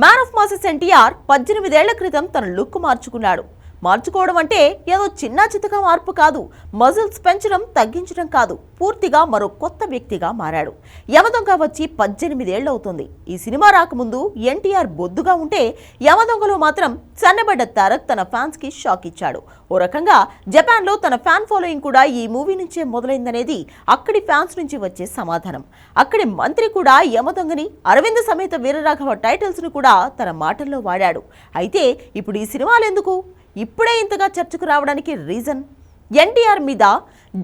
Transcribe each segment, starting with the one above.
Man of masses NTR పద్దెనిమిదేళ్ళ క్రితం తన లుక్ మార్చుకున్నాడు. మార్చుకోవడం అంటే ఏదో చిన్న చితక మార్పు కాదు. మజిల్స్ పెంచడం తగ్గించడం కాదు. పూర్తిగా మరో కొత్త వ్యక్తిగా మారాడు. యమదొంగ వచ్చి పద్దెనిమిదేళ్ళవుతుంది ఈ సినిమా రాకముందు ఎన్టీఆర్ బొద్దుగా ఉంటే యమదొంగలో మాత్రం సన్నబడ్డ తారక్ తన ఫ్యాన్స్కి షాక్ ఇచ్చాడు. ఓ రకంగా జపాన్లో తన ఫ్యాన్ ఫాలోయింగ్ కూడా ఈ మూవీ నుంచే మొదలైందనేది అక్కడి ఫ్యాన్స్ నుంచి వచ్చే సమాధానం. అక్కడి మంత్రి కూడా యమదొంగని అరవింద్ సమేత వీరరాఘవ టైటిల్స్ను కూడా తన మాటల్లో వాడాడు. అయితే ఇప్పుడు ఈ సినిమాలు ఎందుకు? ఇప్పుడే ఇంతగా చర్చకు రావడానికి రీజన్? ఎన్టీఆర్ మీద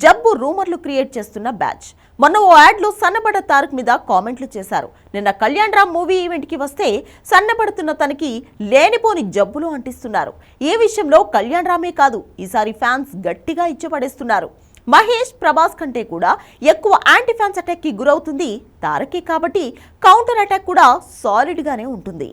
జబ్బు రూమర్లు క్రియేట్ చేస్తున్న బ్యాచ్. మొన్న ఓ యాడ్లో సన్నబడ తారక్ మీద కామెంట్లు చేశారు. నిన్న కళ్యాణ్ రామ్ మూవీ ఈవెంట్కి వస్తే సన్నబడుతున్న తనకి లేనిపోని జబ్బులు అంటిస్తున్నారు. ఈ విషయంలో కళ్యాణ్ రామే కాదు ఈసారి ఫ్యాన్స్ గట్టిగా ఇచ్చపడేస్తున్నారు. మహేష్ ప్రభాస్ కంటే కూడా ఎక్కువ యాంటీ ఫ్యాన్స్ అటాక్కి గురవుతుంది తారకే కాబట్టి కౌంటర్ అటాక్ కూడా సాలిడ్గానే ఉంటుంది.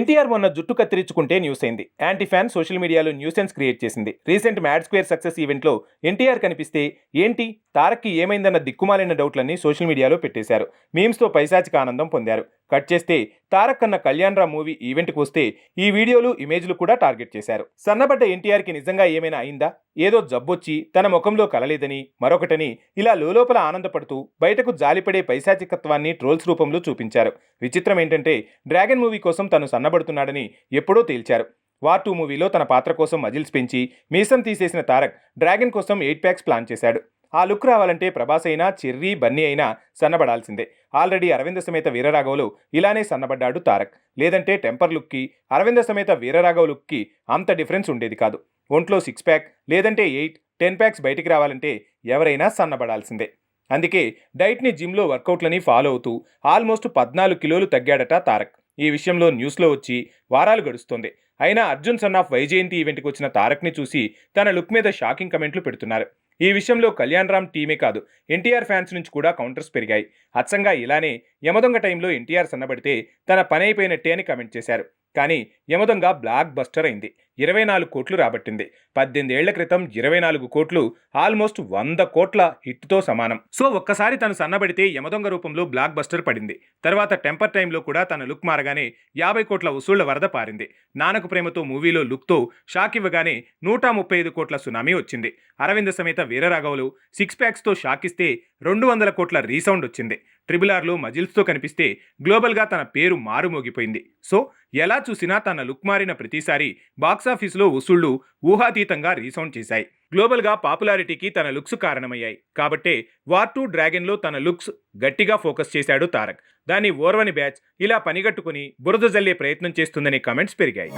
ఎన్టీఆర్ మొన్న జుట్టు కత్తిరించుకుంటే న్యూస్ అయింది. యాంటీ ఫ్యాన్ సోషల్ మీడియాలో న్యూసెన్స్ క్రియేట్ చేసింది. రీసెంట్ మ్యాడ్ స్క్వేర్ సక్సెస్ ఈవెంట్లో ఎన్టీఆర్ కనిపిస్తే ఏంటి? తారక్కి ఏమైందన్న దిక్కుమాలిన డౌట్లన్నీ సోషల్ మీడియాలో పెట్టేశారు. మీమ్స్తో పైశాచిక ఆనందం పొందారు. కట్ చేస్తే తారక్ అన్న కళ్యాణ్ రామ్ మూవీ ఈవెంట్కి వస్తే ఈ వీడియోలు ఇమేజ్లు కూడా టార్గెట్ చేశారు. సన్నబడ్డ ఎన్టీఆర్కి నిజంగా ఏమైనా అయిందా? ఏదో జబ్బొచ్చి తన ముఖంలో కలలేదని మరొకటని ఇలా లోలోపల ఆనందపడుతూ బయటకు జాలిపడే పైశాచికత్వాన్ని ట్రోల్స్ రూపంలో చూపించారు. విచిత్రం ఏంటంటే డ్రాగన్ మూవీ కోసం తను సన్నబడుతున్నాడని ఎప్పుడో తేల్చారు. వార్ టూ మూవీలో తన పాత్ర కోసం మజిల్స్ పెంచి మీసం తీసేసిన తారక్ డ్రాగన్ కోసం ఎయిట్ ప్యాక్స్ ప్లాన్ చేశాడు. ఆ లుక్ రావాలంటే ప్రభాస్ అయినా చెర్రీ బన్నీ అయినా సన్నబడాల్సిందే. ఆల్రెడీ అరవింద సమేత వీరరాఘవులు ఇలానే సన్నబడ్డాడు తారక్. లేదంటే టెంపర్ లుక్కి అరవింద సమేత వీరరాఘవ లుక్కి అంత డిఫరెన్స్ ఉండేది కాదు. ఒంట్లో సిక్స్ ప్యాక్ లేదంటే ఎయిట్ టెన్ ప్యాక్స్ బయటికి రావాలంటే ఎవరైనా సన్నబడాల్సిందే. అందుకే డైట్ని జిమ్లో వర్కౌట్లని ఫాలో అవుతూ ఆల్మోస్ట్ పద్నాలుగు కిలోలు తగ్గాడట తారక్. ఈ విషయంలో న్యూస్లో వచ్చి వారాలు గడుస్తోంది. అయినా అర్జున్ సన్ ఆఫ్ వైజయంతి ఈవెంట్కి వచ్చిన తారక్ని చూసి తన లుక్ మీద షాకింగ్ కమెంట్లు పెడుతున్నారు. ఈ విషయంలో కళ్యాణ్ రామ్ టీమే కాదు ఎన్టీఆర్ ఫ్యాన్స్ నుంచి కూడా కౌంటర్స్ పెరిగాయి. అచ్చంగా ఇలానే యమదొంగ టైంలో ఎన్టీఆర్ సన్నబడితే తన పని అయిపోయినట్టే అని కమెంట్ చేశారు. కానీ యమదొంగ బ్లాక్ బస్టర్ అయింది. ఇరవై నాలుగు కోట్లు రాబట్టింది. పద్దెనిమిదేళ్ళ క్రితం ఇరవై నాలుగు కోట్లు ఆల్మోస్ట్ వంద కోట్ల హిట్తో సమానం. సో ఒక్కసారి తను సన్నబడితే యమదొంగ రూపంలో బ్లాక్ బస్టర్ పడింది. తర్వాత టెంపర్ టైంలో కూడా తన లుక్ మారగానే యాభై కోట్ల వసూళ్ళ వరద పారింది. నానకు ప్రేమతో మూవీలో లుక్తో షాక్ ఇవ్వగానే నూట ముప్పై ఐదు కోట్ల సునామీ వచ్చింది. అరవింద సమేత వీరరాఘవులు సిక్స్ ప్యాక్స్తో షాక్ ఇస్తే రెండు వందల కోట్ల రీసౌండ్ వచ్చింది. ట్రిబుల్ ఆర్లో మజిల్స్తో కనిపిస్తే గ్లోబల్గా తన పేరు మారుమోగిపోయింది. సో ఎలా చూసినా తన లుక్ మారిన ప్రతిసారి బాక్సాఫీస్లో వసూళ్ళు ఊహాతీతంగా రీసౌండ్ చేశాయి. గ్లోబల్గా పాపులారిటీకి తన లుక్స్ కారణమయ్యాయి. కాబట్టే వార్ టూ డ్రాగన్లో తన లుక్స్ గట్టిగా ఫోకస్ చేశాడు తారక్. దాన్ని ఓర్వని బ్యాచ్ ఇలా పనిగట్టుకుని బురద జల్లే ప్రయత్నం చేస్తుందనే కమెంట్స్ పెరిగాయి.